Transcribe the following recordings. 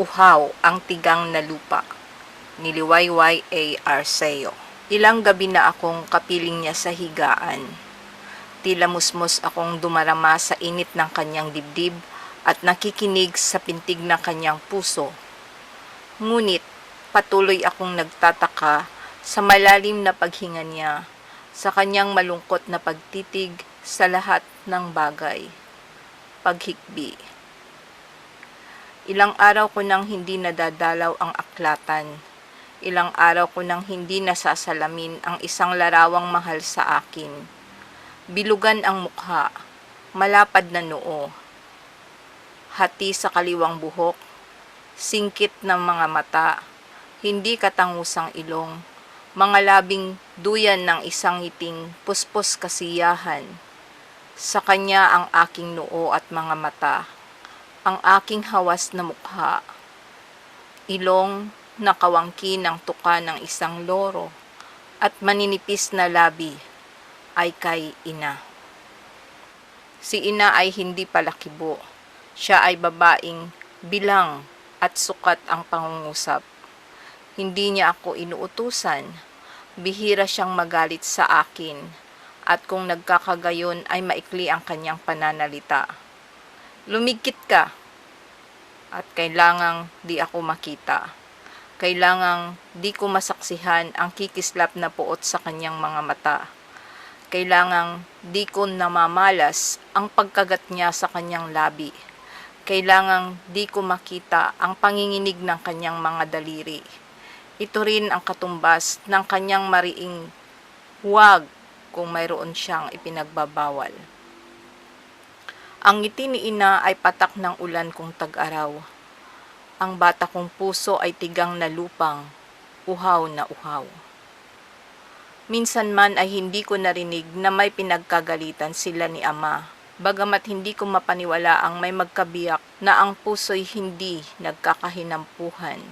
Uhaw ang tigang na lupa ni Liwayway A. Arceo. Ilang gabi na akong kapiling niya sa higaan. Tila musmos akong dumarama sa init ng kanyang dibdib at nakikinig sa pintig ng kanyang puso. Ngunit patuloy akong nagtataka sa malalim na paghinga niya, sa kanyang malungkot na pagtitig sa lahat ng bagay. Paghikbi. Ilang araw ko nang hindi nadadalaw ang aklatan. Ilang araw ko nang hindi nasasalamin ang isang larawang mahal sa akin. Bilugan ang mukha, malapad na noo, hati sa kaliwang buhok, singkit ng mga mata, hindi katangusang ilong, mga labing duyan ng isang ngiting puspos kasiyahan. Sa kanya ang aking noo at mga mata, ang aking hawas na mukha, ilong na kawangki ng tuka ng isang loro, at maninipis na labi ay kay ina. Si ina ay hindi palakibo. Siya ay babaing bilang at sukat ang pangungusap. Hindi niya ako inuutusan. Bihira siyang magalit sa akin. At kung nagkakagayon ay maikli ang kanyang pananalita. Lumigkit ka. At kailangang di ako makita. Kailangang di ko masaksihan ang kikislap na puot sa kanyang mga mata. Kailangang di ko namamalas ang pagkagat niya sa kanyang labi. Kailangang di ko makita ang panginginig ng kanyang mga daliri. Ito rin ang katumbas ng kanyang mariing huwag kung mayroon siyang ipinagbabawal. Ang ngiti ni ina ay patak ng ulan kung tag-araw. Ang bata kong puso ay tigang na lupang, uhaw na uhaw. Minsan man ay hindi ko narinig na may pinagkagalitan sila ni ama, bagamat hindi ko mapaniwala ang may magkabiyak na ang puso'y hindi nagkakahinampuhan.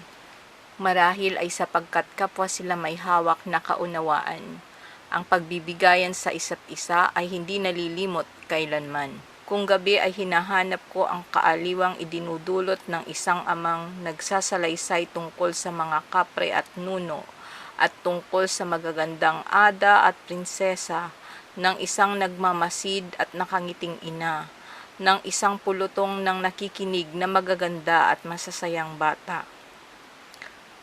Marahil ay sapagkat kapwa sila may hawak na kaunawaan. Ang pagbibigayan sa isa't isa ay hindi nalilimot kailanman. Kung gabi ay hinahanap ko ang kaaliwang idinudulot ng isang amang nagsasalaysay tungkol sa mga kapre at nuno at tungkol sa magagandang ada at prinsesa ng isang nagmamasid at nakangiting ina, ng isang pulutong ng nakikinig na magaganda at masasayang bata.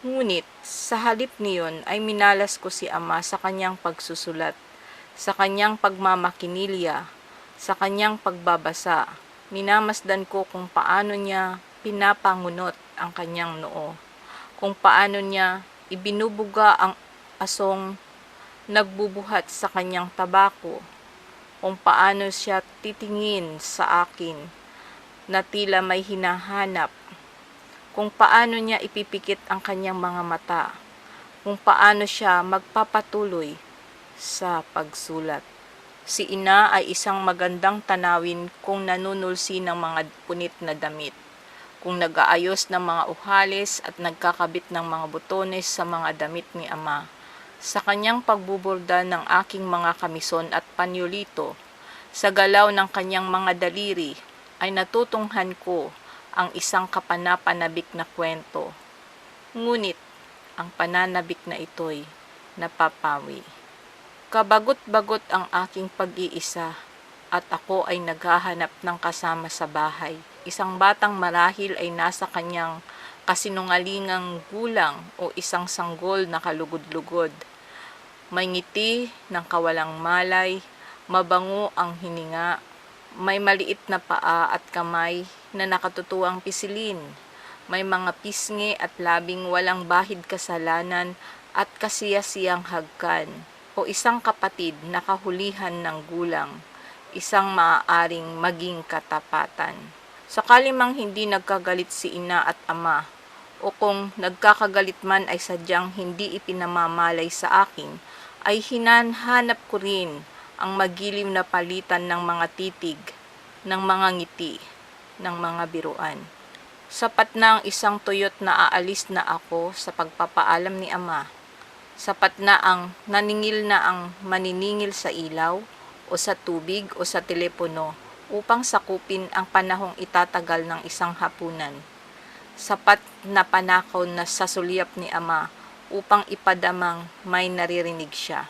Ngunit, sa halip niyon ay minalas ko si ama sa kanyang pagsusulat, sa kanyang pagmamakinilya, sa kanyang pagbabasa. Minamasdan ko kung paano niya pinapangunot ang kanyang noo, kung paano niya ibinubuga ang asong nagbubuhat sa kanyang tabako, kung paano siya titingin sa akin na tila may hinahanap, kung paano niya ipipikit ang kanyang mga mata, kung paano siya magpapatuloy sa pagsulat. Si ina ay isang magandang tanawin kung nanunulsi ng mga punit na damit, kung nag-aayos ng mga uhalis at nagkakabit ng mga butones sa mga damit ni ama. Sa kanyang pagbuburda ng aking mga kamison at panyolito, sa galaw ng kanyang mga daliri, ay natutunghan ko ang isang kapanapanabik na kwento. Ngunit, ang pananabik na ito'y napapawi. Kabagot-bagot ang aking pag-iisa at ako ay naghahanap ng kasama sa bahay. Isang batang marahil ay nasa kanyang kasinungalingang gulang o isang sanggol na kalugod-lugod. May ngiti ng kawalang malay, mabango ang hininga, may maliit na paa at kamay na nakatutuwang pisilin. May mga pisngi at labing walang bahid kasalanan at kasiyasiyang hagkan o isang kapatid na kahulihan ng gulang, isang maaaring maging katapatan. Sakali mang hindi nagkagalit si ina at ama, o kung nagkakagalit man ay sadyang hindi ipinamamalay sa akin, ay hinanhanap ko rin ang magilim na palitan ng mga titig, ng mga ngiti, ng mga biruan. Sapat na ang isang tuyot na aalis na ako sa pagpapaalam ni ama. Sapat na ang naningil na ang maniningil sa ilaw o sa tubig o sa telepono upang sakupin ang panahong itatagal ng isang hapunan. sapat na panakaw na sa sulyap ni Ama upang ipadamang may naririnig siya.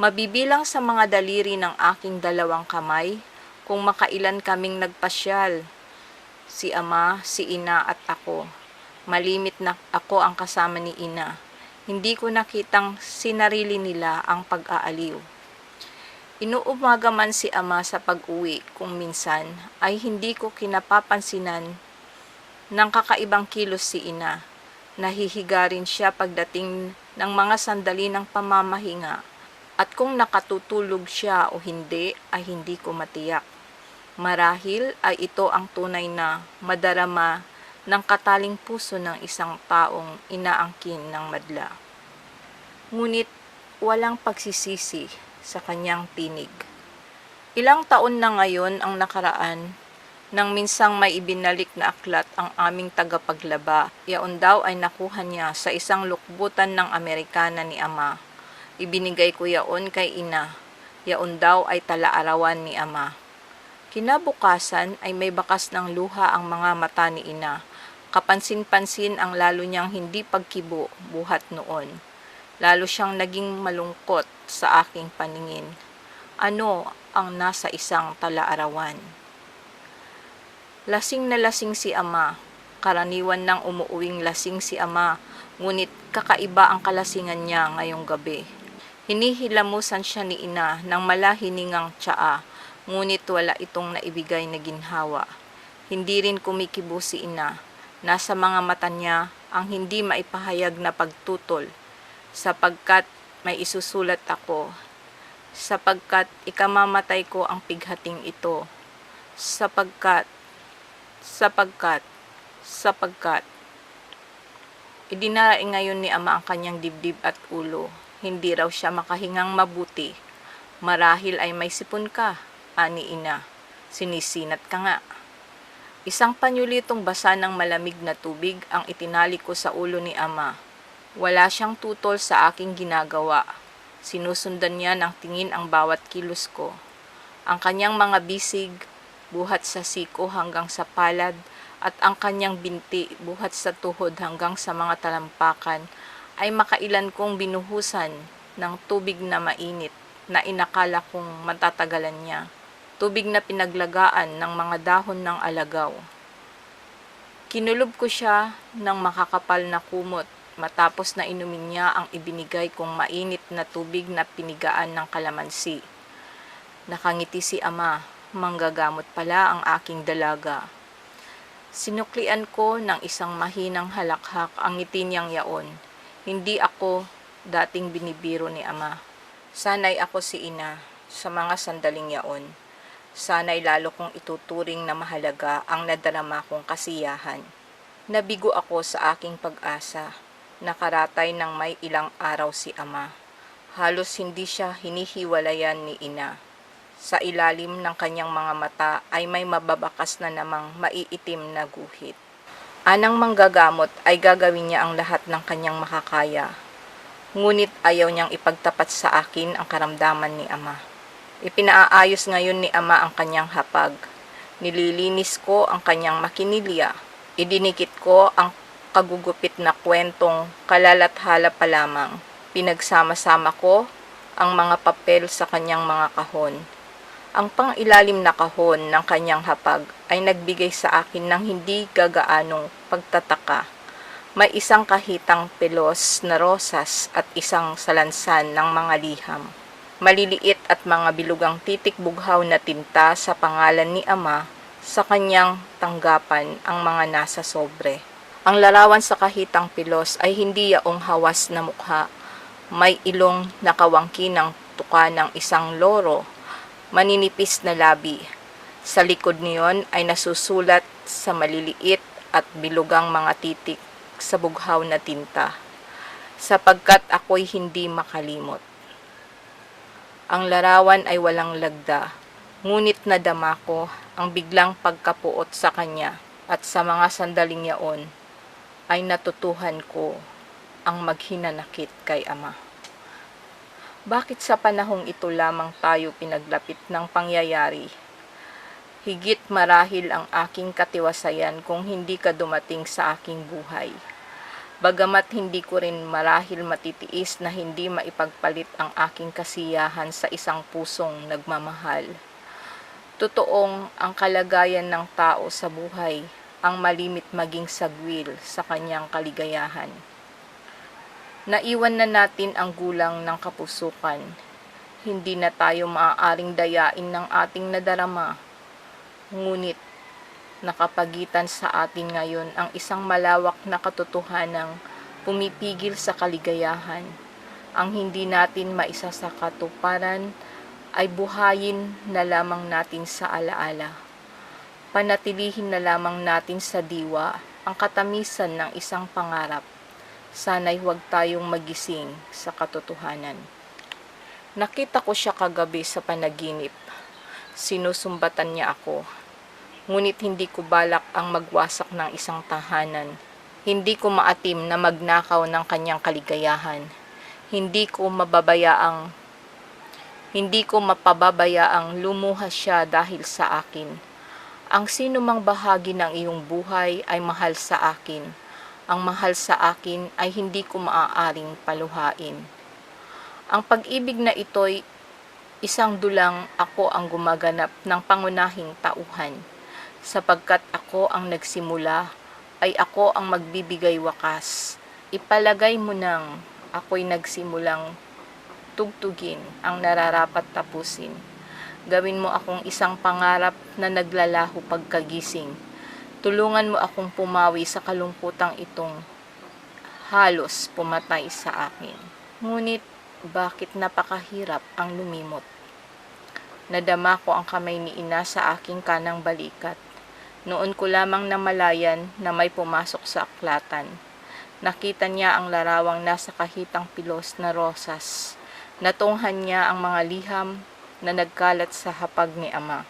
Mabibilang sa mga daliri ng aking dalawang kamay kung makailan kaming nagpasyal. Si Ama, si Ina at ako. Malimit na ako ang kasama ni Ina. Hindi ko nakitang sinarili nila ang pag-aaliw. Inuumaga man si Ama sa pag-uwi kung minsan ay hindi ko kinapapansinan ng kakaibang kilos si Ina. Nahihiga rin siya pagdating ng mga sandali ng pamamahinga at kung nakatutulog siya o hindi ay hindi ko matiyak. Marahil ay ito ang tunay na madarama ng kataling puso ng isang taong inaangkin ng madla. Ngunit walang pagsisisi sa kanyang tinig. Ilang taon na ngayon ang nakaraan nang minsang may ibinalik na aklat ang aming tagapaglaba. Yaon daw ay nakuha niya sa isang lukbutan ng Amerikana ni Ama. Ibinigay ko yaon kay ina. Yaon daw ay talaarawan ni Ama. Kinabukasan ay may bakas ng luha ang mga mata ni ina. Kapansin-pansin ang lalo niyang hindi pagkibo buhat noon. Lalo siyang naging malungkot sa aking paningin. Ano ang nasa isang talaarawan? Lasing na lasing si ama. Karaniwan ng umuuwing lasing si ama, ngunit kakaiba ang kalasingan niya ngayong gabi. Hinihilamusan siya ni ina ng malahiningang tsaa, ngunit wala itong naibigay na ginhawa. Hindi rin kumikibo si ina. Nasa mga mata niya ang hindi maipahayag na pagtutol, sapagkat may isusulat ako, sapagkat ikamamatay ko ang pighating ito, sapagkat, sapagkat, sapagkat. Idinaraing ngayon ni Ama ang kanyang dibdib at ulo. Hindi raw siya makahingang mabuti. Marahil ay may sipon ka, ani ina. Sinisinat ka nga. Isang panyulitong basa ng malamig na tubig ang itinali ko sa ulo ni Ama. Wala siyang tutol sa aking ginagawa. Sinusundan niya ng tingin ang bawat kilos ko. Ang kanyang mga bisig, buhat sa siko hanggang sa palad, at ang kanyang binti buhat sa tuhod hanggang sa mga talampakan ay makailan kong binuhusan ng tubig na mainit na inakala kong matatagalan niya. Tubig na pinaglagaan ng mga dahon ng alagaw. Kinulob ko siya ng makakapal na kumot matapos na inumin niya ang ibinigay kong mainit na tubig na pinigaan ng kalamansi. Nakangiti si ama, manggagamot pala ang aking dalaga. Sinuklian ko ng isang mahinang halakhak ang ngiti niyang yaon. Hindi ako dating binibiro ni ama. Sanay ako si ina sa mga sandaling yaon. Sanay lalo kong ituturing na mahalaga ang nadarama kong kasiyahan. Nabigo ako sa aking pag-asa. Nakaratay ng may ilang araw si ama. Halos hindi siya hinihiwalayan ni ina. Sa ilalim ng kanyang mga mata ay may mababakas na namang maiitim na guhit. Anang manggagamot ay gagawin niya ang lahat ng kanyang makakaya. Ngunit ayaw niyang ipagtapat sa akin ang karamdaman ni ama. Ipinaayos ngayon ni ama ang kanyang hapag. Nililinis ko ang kanyang makinilya. Idinikit ko ang kagugupit na kwentong kalalathala pa lamang. Pinagsama-sama ko ang mga papel sa kanyang mga kahon. Ang pangilalim na kahon ng kanyang hapag ay nagbigay sa akin ng hindi gagaanong pagtataka. May isang kahitang pelos na rosas at isang salansan ng mga liham. Maliliit at mga bilugang titik bughaw na tinta sa pangalan ni Ama sa kanyang tanggapan ang mga nasa sobre. Ang larawan sa kahitang pilos ay hindi yaong hawas na mukha. May ilong nakawangki ng tuka ng isang loro maninipis na labi. Sa likod niyon ay nasusulat sa maliliit at bilugang mga titik sa bughaw na tinta, sapagkat ako'y hindi makalimot. Ang larawan ay walang lagda, ngunit nadama ko ang biglang pagkapuot sa kanya at sa mga sandaling yaon ay natutuhan ko ang maghinanakit kay ama. Bakit sa panahong ito lamang tayo pinaglapit ng pangyayari? Higit marahil ang aking katiwasayan kung hindi ka dumating sa aking buhay. Bagamat hindi ko rin marahil matitiis na hindi maipagpalit ang aking kasiyahan sa isang pusong nagmamahal. Totoong ang kalagayan ng tao sa buhay ang malimit maging sagwil sa kanyang kaligayahan. Naiwan na natin ang gulang ng kapusukan. Hindi na tayo maaaring dayain ng ating nadarama. Ngunit nakapagitan sa atin ngayon ang isang malawak na katotohanang pumipigil sa kaligayahan. Ang hindi natin maisa sa katuparan ay buhayin na lamang natin sa alaala. Panatilihin na lamang natin sa diwa ang katamisan ng isang pangarap. Sana'y huwag tayong magising sa katotohanan. Nakita ko siya kagabi sa panaginip. Sinusumbatan niya ako ngunit hindi ko balak ang magwasak ng isang tahanan. Hindi ko maatim na magnakaw ng kanyang kaligayahan. Hindi ko mababayaang hindi ko mapababayaang lumuha siya dahil sa akin. Ang sino mang bahagi ng iyong buhay ay mahal sa akin. Ang mahal sa akin ay hindi ko maaaring paluhain. Ang pag-ibig na ito'y isang dulang ako ang gumaganap ng pangunahing tauhan sapagkat ako ang nagsimula, ay ako ang magbibigay wakas. Ipalagay mo nang ako'y nagsimulang tugtugin ang nararapat tapusin. Gawin mo akong isang pangarap na naglalaho pagkagising. Tulungan mo akong pumawi sa kalungkutang itong halos pumatay sa akin. Ngunit bakit napakahirap ang lumimot? Nadama ko ang kamay ni ina sa aking kanang balikat. Noon ko lamang namalayan na may pumasok sa aklatan. Nakita niya ang larawang nasa kahitang pilos na rosas. Natunghan niya ang mga liham na nagkalat sa hapag ni ama.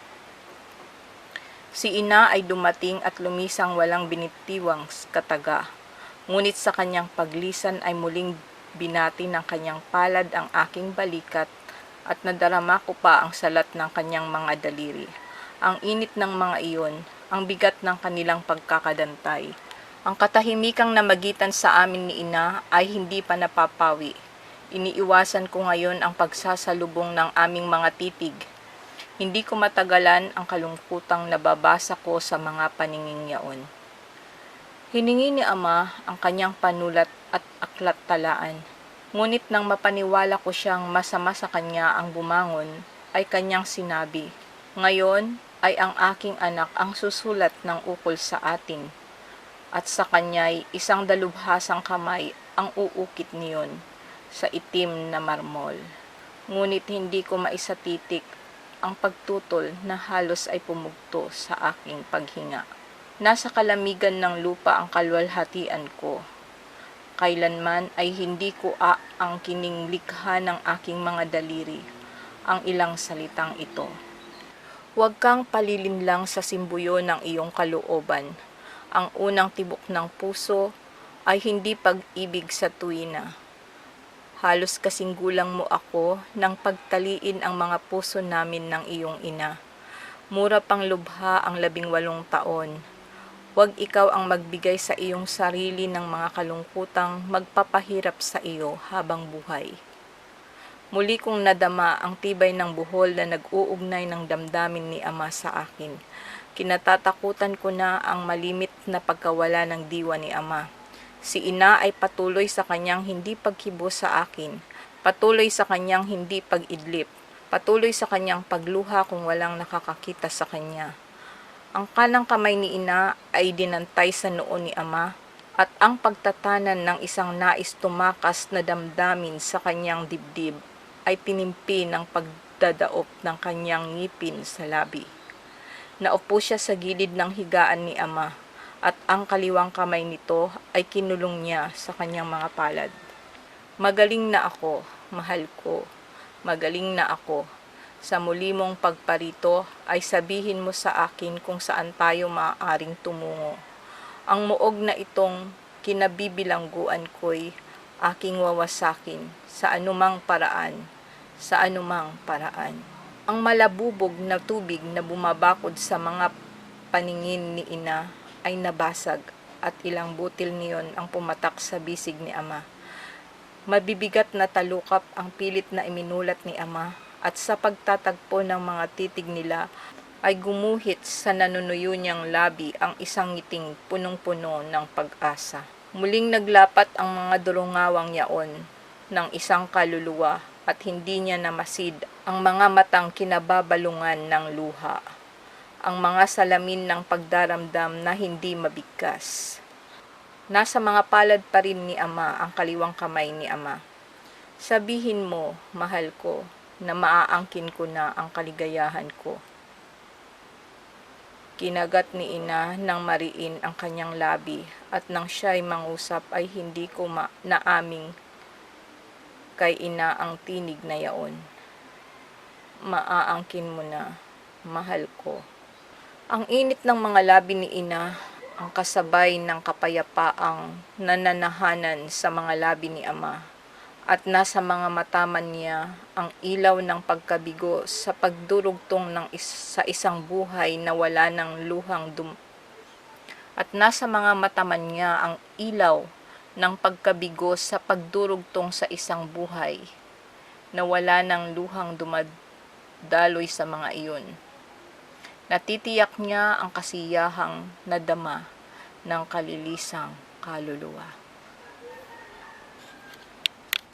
Si ina ay dumating at lumisang walang binitiwang kataga. Ngunit sa kanyang paglisan ay muling binati ng kanyang palad ang aking balikat at nadarama ko pa ang salat ng kanyang mga daliri. Ang init ng mga iyon ang bigat ng kanilang pagkakadantay. Ang katahimikang namagitan sa amin ni ina ay hindi pa napapawi. Iniiwasan ko ngayon ang pagsasalubong ng aming mga titig. Hindi ko matagalan ang kalungkutang nababasa ko sa mga paningin yaon. Hiningi ni ama ang kanyang panulat at aklat talaan. Ngunit nang mapaniwala ko siyang masama sa kanya ang bumangon, ay kanyang sinabi, Ngayon, ay ang aking anak ang susulat ng ukol sa atin. At sa kanya'y isang dalubhasang kamay ang uukit niyon sa itim na marmol. Ngunit hindi ko maisatitik ang pagtutol na halos ay pumugto sa aking paghinga. Nasa kalamigan ng lupa ang kalwalhatian ko. Kailanman ay hindi ko a ang kininglikha ng aking mga daliri, ang ilang salitang ito. Huwag kang palilinlang sa simbuyo ng iyong kalooban. Ang unang tibok ng puso ay hindi pag-ibig sa tuwina. Halos kasing gulang mo ako nang pagtaliin ang mga puso namin ng iyong ina. Mura pang lubha ang labing walong taon. Huwag ikaw ang magbigay sa iyong sarili ng mga kalungkutang magpapahirap sa iyo habang buhay. Muli kong nadama ang tibay ng buhol na nag-uugnay ng damdamin ni Ama sa akin. Kinatatakutan ko na ang malimit na pagkawala ng diwa ni Ama. Si Ina ay patuloy sa kanyang hindi pagkibo sa akin, patuloy sa kanyang hindi pag-idlip, patuloy sa kanyang pagluha kung walang nakakakita sa kanya. Ang kanang kamay ni Ina ay dinantay sa noo ni Ama at ang pagtatanan ng isang nais tumakas na damdamin sa kanyang dibdib ay tinimpi ng pagdadaop ng kanyang ngipin sa labi. Naupo siya sa gilid ng higaan ni ama at ang kaliwang kamay nito ay kinulong niya sa kanyang mga palad. Magaling na ako, mahal ko. Magaling na ako. Sa muli mong pagparito ay sabihin mo sa akin kung saan tayo maaaring tumungo. Ang muog na itong kinabibilangguan ko'y aking wawasakin sa anumang paraan sa anumang paraan. Ang malabubog na tubig na bumabakod sa mga paningin ni ina ay nabasag at ilang butil niyon ang pumatak sa bisig ni ama. Mabibigat na talukap ang pilit na iminulat ni ama at sa pagtatagpo ng mga titig nila ay gumuhit sa nanunuyo niyang labi ang isang ngiting punong-puno ng pag-asa. Muling naglapat ang mga durungawang yaon ng isang kaluluwa at hindi niya namasid ang mga matang kinababalungan ng luha, ang mga salamin ng pagdaramdam na hindi mabigkas. Nasa mga palad pa rin ni Ama ang kaliwang kamay ni Ama. Sabihin mo, mahal ko, na maaangkin ko na ang kaligayahan ko. Kinagat ni ina ng mariin ang kanyang labi at nang siya'y mangusap ay hindi ko ma- naaming kay ina ang tinig na yaon. Maaangkin mo na, mahal ko. Ang init ng mga labi ni ina, ang kasabay ng kapayapaang nananahanan sa mga labi ni ama, at nasa mga mataman niya ang ilaw ng pagkabigo sa pagdurugtong ng is- sa isang buhay na wala ng luhang dum at nasa mga mataman niya ang ilaw ng pagkabigo sa pagdurugtong sa isang buhay na wala ng luhang dumadaloy sa mga iyon. Natitiyak niya ang kasiyahang nadama ng kalilisang kaluluwa.